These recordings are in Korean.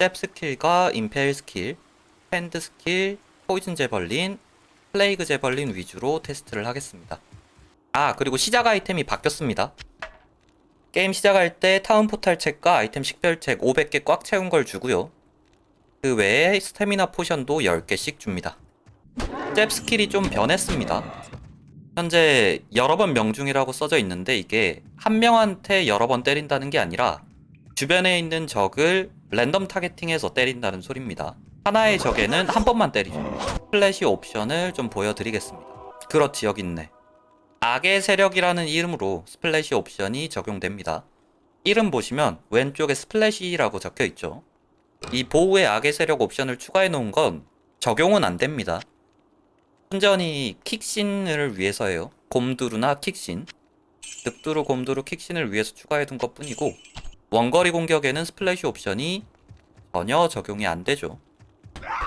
스텝 스킬과 임페일 스킬, 팬드 스킬, 포이즌 제벌린, 플레이그 제벌린 위주로 테스트를 하겠습니다. 아, 그리고 시작 아이템이 바뀌었습니다. 게임 시작할 때 타운 포탈 책과 아이템 식별 책 500개 꽉 채운 걸 주고요. 그 외에 스태미나 포션도 10개씩 줍니다. 스텝 스킬이 좀 변했습니다. 현재 여러 번 명중이라고 써져 있는데 이게 한 명한테 여러 번 때린다는 게 아니라 주변에 있는 적을 랜덤 타겟팅해서 때린다는 소리입니다. 하나의 적에는 한 번만 때리죠. 플래시 옵션을 좀 보여드리겠습니다. 그렇지 여기 있네. 악의 세력이라는 이름으로 스플래시 옵션이 적용됩니다. 이름 보시면 왼쪽에 스플래시라고 적혀 있죠. 이 보호의 악의 세력 옵션을 추가해 놓은 건 적용은 안 됩니다. 순전히 킥신을 위해서예요. 곰두루나 킥신. 늑두루, 곰두루, 킥신을 위해서 추가해 둔 것 뿐이고 원거리 공격에는 스플래시 옵션이 전혀 적용이 안 되죠.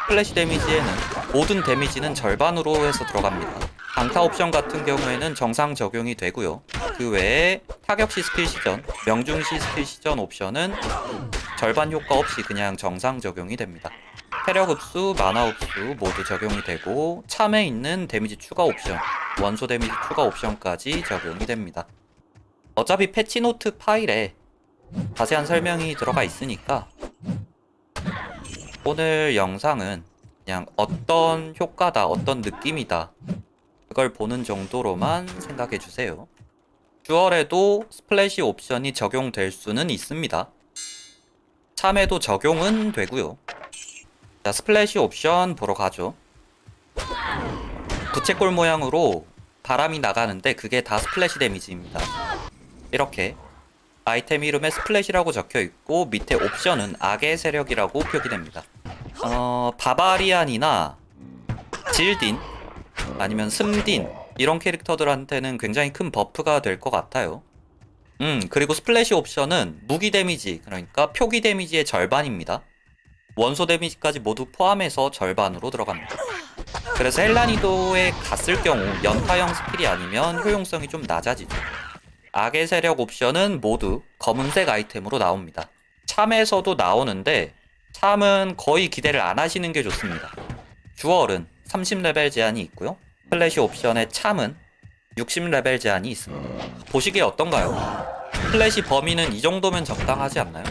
스플래시 데미지에는 모든 데미지는 절반으로 해서 들어갑니다. 강타 옵션 같은 경우에는 정상 적용이 되고요. 그 외에 타격시 스킬 시전, 명중시 스킬 시전 옵션은 절반 효과 없이 그냥 정상 적용이 됩니다. 체력 흡수, 만화 흡수 모두 적용이 되고 참에 있는 데미지 추가 옵션, 원소 데미지 추가 옵션까지 적용이 됩니다. 어차피 패치노트 파일에 자세한 설명이 들어가 있으니까 오늘 영상은 그냥 어떤 효과다, 어떤 느낌이다 그걸 보는 정도로만 생각해 주세요. 듀얼에도 스플래시 옵션이 적용될 수는 있습니다. 참에도 적용은 되고요. 자, 스플래시 옵션 보러 가죠. 부채꼴 모양으로 바람이 나가는데 그게 다 스플래시 데미지입니다. 이렇게 아이템 이름에 스플래시라고 적혀 있고 밑에 옵션은 악의 세력이라고 표기됩니다. 어, 바바리안이나 질딘 아니면 스딘 이런 캐릭터들한테는 굉장히 큰 버프가 될 것 같아요. 음, 그리고 스플래시 옵션은 무기 데미지, 그러니까 표기 데미지의 절반입니다. 원소 데미지까지 모두 포함해서 절반으로 들어갑니다. 그래서 헬라니도에 갔을 경우 연타형 스킬이 아니면 효용성이 좀 낮아지죠. 악의 세력 옵션은 모두 검은색 아이템으로 나옵니다. 참에서도 나오는데 참은 거의 기대를 안 하시는 게 좋습니다. 듀얼은 30레벨 제한이 있고요. 플래시 옵션의 참은 60레벨 제한이 있습니다. 보시기에 어떤가요? 플래시 범위는 이 정도면 적당하지 않나요?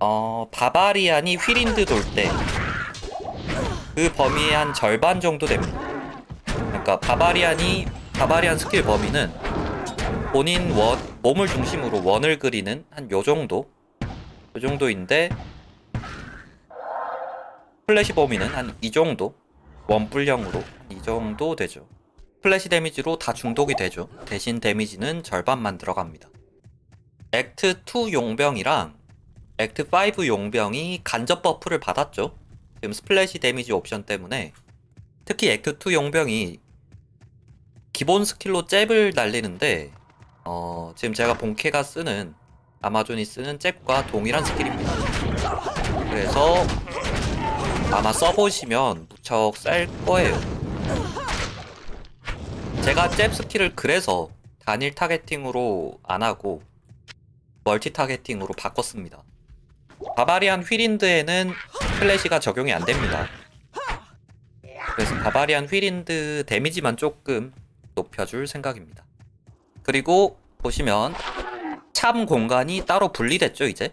어, 바바리안이 휘린드 돌 때 그 범위의 한 절반 정도 됩니다. 그러니까 바바리안이 바바리안 스킬 범위는 본인 원 몸을 중심으로 원을 그리는 한 요 정도 요 정도인데 플래시 범위는 한 이 정도 원뿔형으로 이 정도 되죠. 플래시 데미지로 다 중독이 되죠. 대신 데미지는 절반만 들어갑니다. 액트 2 용병이랑 액트 5 용병이 간접 버프를 받았죠. 지금 스플래시 데미지 옵션 때문에 특히 액트 2 용병이 기본 스킬로 잽을 날리는데 어, 지금 제가 본캐가 쓰는 아마존이 쓰는 잽과 동일한 스킬입니다. 그래서 아마 써보시면 무척 쌀 거예요. 제가 잽 스킬을 그래서 단일 타겟팅으로 안 하고 멀티 타겟팅으로 바꿨습니다. 바바리안 휘린드에는 플래시가 적용이 안 됩니다. 그래서 바바리안 휘린드 데미지만 조금 높여줄 생각입니다. 그리고 보시면 참 공간이 따로 분리됐죠 이제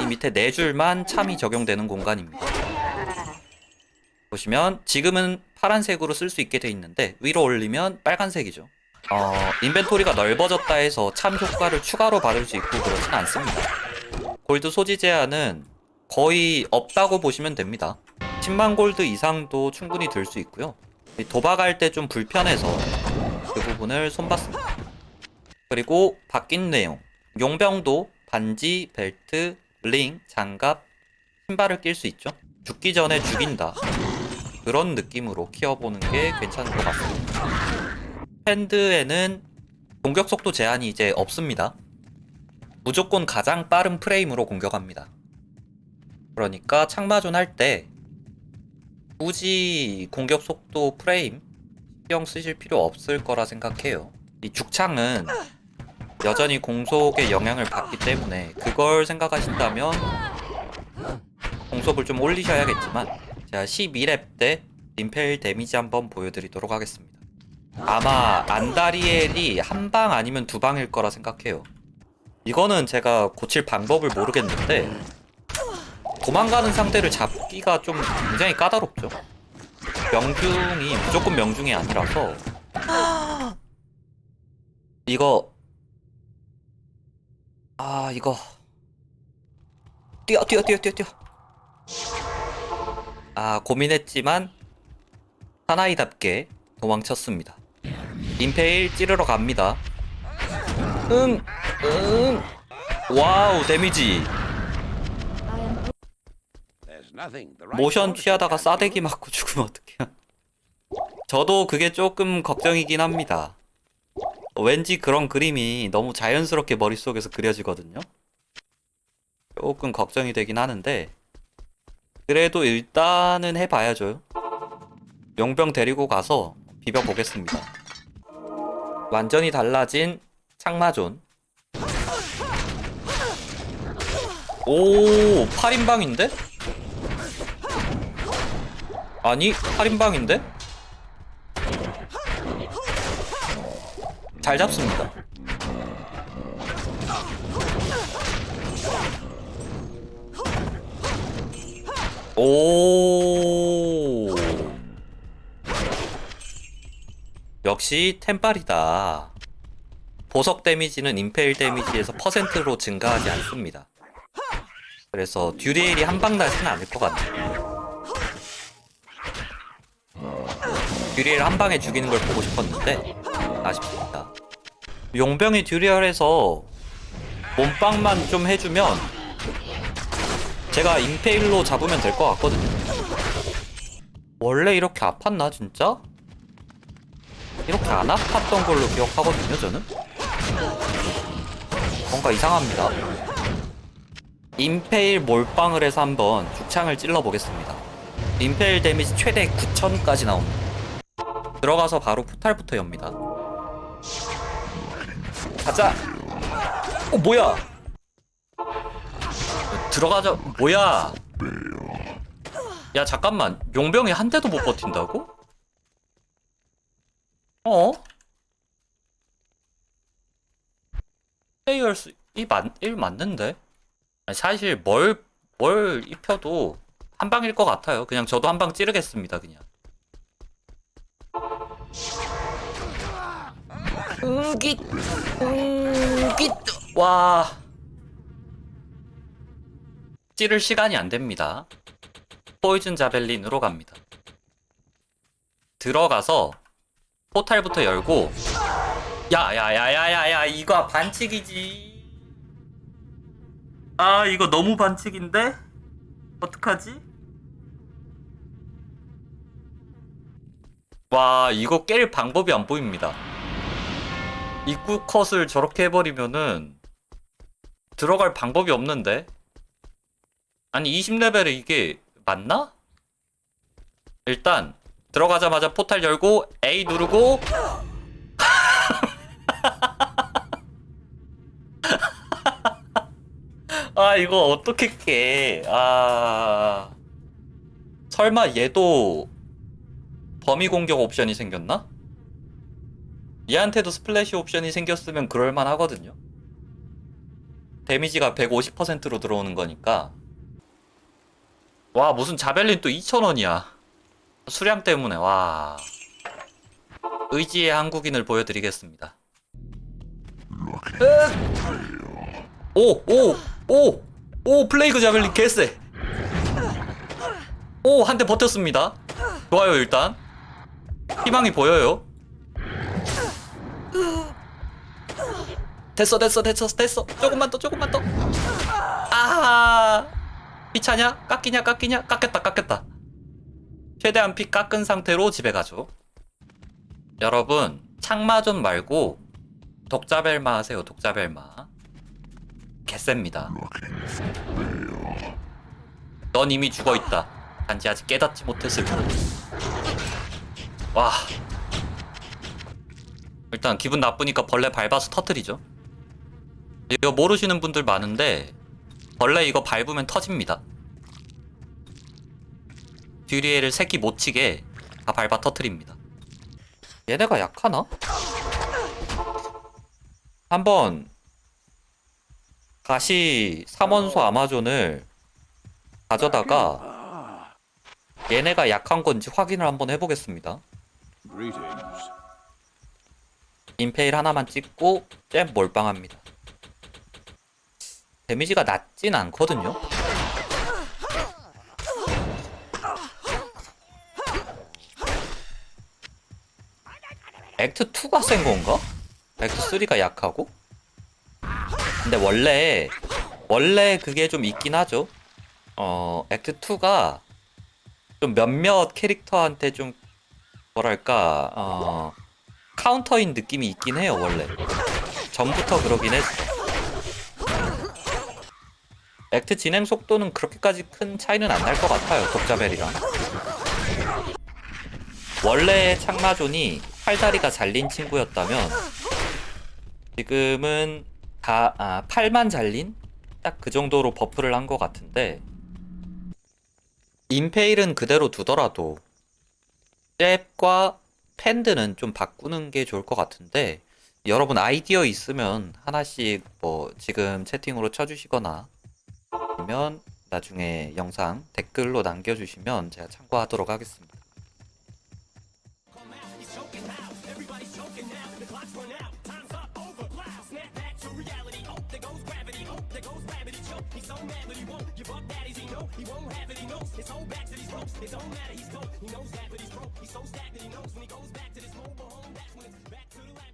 이 밑에 네 줄만 참이 적용되는 공간입니다. 보시면 지금은 파란색으로 쓸 수 있게 돼 있는데 위로 올리면 빨간색이죠. 어, 인벤토리가 넓어졌다 해서 참 효과를 추가로 받을 수 있고 그렇진 않습니다. 골드 소지 제한은 거의 없다고 보시면 됩니다. 10만 골드 이상도 충분히 들 수 있고요. 이 도박할 때 좀 불편해서 그 부분을 손봤습니다. 그리고 바뀐 내용. 용병도 반지, 벨트, 링, 장갑, 신발을 낄 수 있죠. 죽기 전에 죽인다. 그런 느낌으로 키워보는 게 괜찮을 것 같습니다. 팬드에는 공격 속도 제한이 이제 없습니다. 무조건 가장 빠른 프레임으로 공격합니다. 그러니까 창마존 할 때 굳이 공격 속도 프레임 신경 쓰실 필요 없을 거라 생각해요. 이 죽창은 여전히 공속의 영향을 받기 때문에 그걸 생각하신다면 공속을 좀 올리셔야겠지만 제가 12렙 때 임페일 데미지 한번 보여드리도록 하겠습니다. 아마 안다리엘이 한 방 아니면 두 방일 거라 생각해요. 이거는 제가 고칠 방법을 모르겠는데 도망가는 상대를 잡기가 좀 굉장히 까다롭죠. 명중이 무조건 명중이 아니라서 이거 아 이거. 뛰어 뛰어 뛰어 뛰어 뛰어. 아 고민했지만 사나이답게 도망쳤습니다. 임페일 찌르러 갑니다. 응, 응. 와우 데미지. 모션 취하다가 싸대기 맞고 죽으면 어떡해요? 저도 그게 조금 걱정이긴 합니다 왠지 그런 그림이 너무 자연스럽게 머릿속에서 그려지거든요 조금 걱정이 되긴 하는데 그래도 일단은 해봐야죠 용병 데리고 가서 비벼보겠습니다 완전히 달라진 창마존 오 8인방인데? 아니 8인방인데? 잘 잡습니다. 오. 역시 템빨이다. 보석 데미지는 임페일 데미지에서 퍼센트로 증가하지 않습니다. 그래서 듀리엘이 한방 나지는 않을 것 같네요. 듀리엘 한 방에 죽이는 걸 보고 싶었는데 아쉽습니다 용병이 듀리엘에서 몸빵만 좀 해주면 제가 임페일로 잡으면 될 것 같거든요. 원래 이렇게 아팠나 진짜? 이렇게 안 아팠던 걸로 기억하거든요 저는. 뭔가 이상합니다. 임페일 몰빵을 해서 한번 죽창을 찔러 보겠습니다. 임페일 데미지 최대 9천까지 나옵니다. 들어가서 바로 포탈부터 엽니다. 가자. 어 뭐야? 들어가자. 뭐야? 야 잠깐만. 용병이 한 대도 못 버틴다고? 어? 플레이얼스 이 맞, 일 맞는데? 아니, 사실 뭘, 뭘 입혀도 한 방일 것 같아요. 그냥 저도 한 방 찌르겠습니다, 그냥. 으깃, 으깃, 와. 찌를 시간이 안 됩니다. 포이즌 자벨린으로 갑니다. 들어가서 포탈부터 열고 야야야야야야 이거 반칙이지. 아 이거 너무 반칙인데? 어떡하지? 와 이거 깰 방법이 안 보입니다. 입구 컷을 저렇게 해버리면은 들어갈 방법이 없는데? 아니 20레벨에 이게 맞나? 일단 들어가자마자 포탈 열고 A 누르고 아 이거 어떻게 깨? 아 설마 얘도 범위 공격 옵션이 생겼나? 얘한테도 스플래시 옵션이 생겼으면 그럴만 하거든요. 데미지가 150%로 들어오는 거니까. 와, 무슨 자벨린 또 2,000원이야. 수량 때문에, 와. 의지의 한국인을 보여드리겠습니다. 오, 오, 오, 오, 플레이그 자벨린 개쎄. 오, 한 대 버텼습니다. 좋아요, 일단. 희망이 보여요. 됐어 됐어 됐어 됐어. 조금만 더 조금만 더. 아하. 피차냐? 깎이냐 깎이냐? 깎였다 깎였다. 최대한 피 깎은 상태로 집에 가죠. 여러분 창마전 말고 독자벨마 하세요 독자벨마. 개셉니다. 넌 이미 죽어있다. 단지 아직 깨닫지 못했을 뿐. 와. 일단 기분 나쁘니까 벌레 밟아서 터트리죠. 이거 모르시는 분들 많은데 벌레 이거 밟으면 터집니다. 듀리엘을 새끼 못 치게 다 밟아 터트립니다. 얘네가 약하나? 한번 다시 삼원소 아마존을 가져다가 얘네가 약한 건지 확인을 한번 해보겠습니다. Greetings. 인페일 하나만 찍고 잼 몰빵합니다. 데미지가 낮진 않거든요. 액트 2가 센 건가? 액트 3가 약하고? 근데 원래 원래 그게 좀 있긴 하죠. 어, 액트 2가 좀 몇몇 캐릭터한테 좀 뭐랄까 어, 카운터인 느낌이 있긴 해요 원래. 전부터 그러긴 했어 액트 진행 속도는 그렇게까지 큰 차이는 안 날 것 같아요 독자벨이랑. 원래 창마존이 팔다리가 잘린 친구였다면 지금은 다 아, 팔만 잘린? 딱 그 정도로 버프를 한 것 같은데. 인페일은 그대로 두더라도 잽과 팬드는 좀 바꾸는 게 좋을 것 같은데 여러분 아이디어 있으면 하나씩 뭐 지금 채팅으로 쳐주시거나 아니면 나중에 영상 댓글로 남겨주시면 제가 참고하도록 하겠습니다. give up daddies, he know he won't have it, he knows his whole back to these ropes. It don't matter, he's dope. He knows that, but he's broke. He's so stacked that he knows when he goes back to this mobile home, that's when it's back to the lab.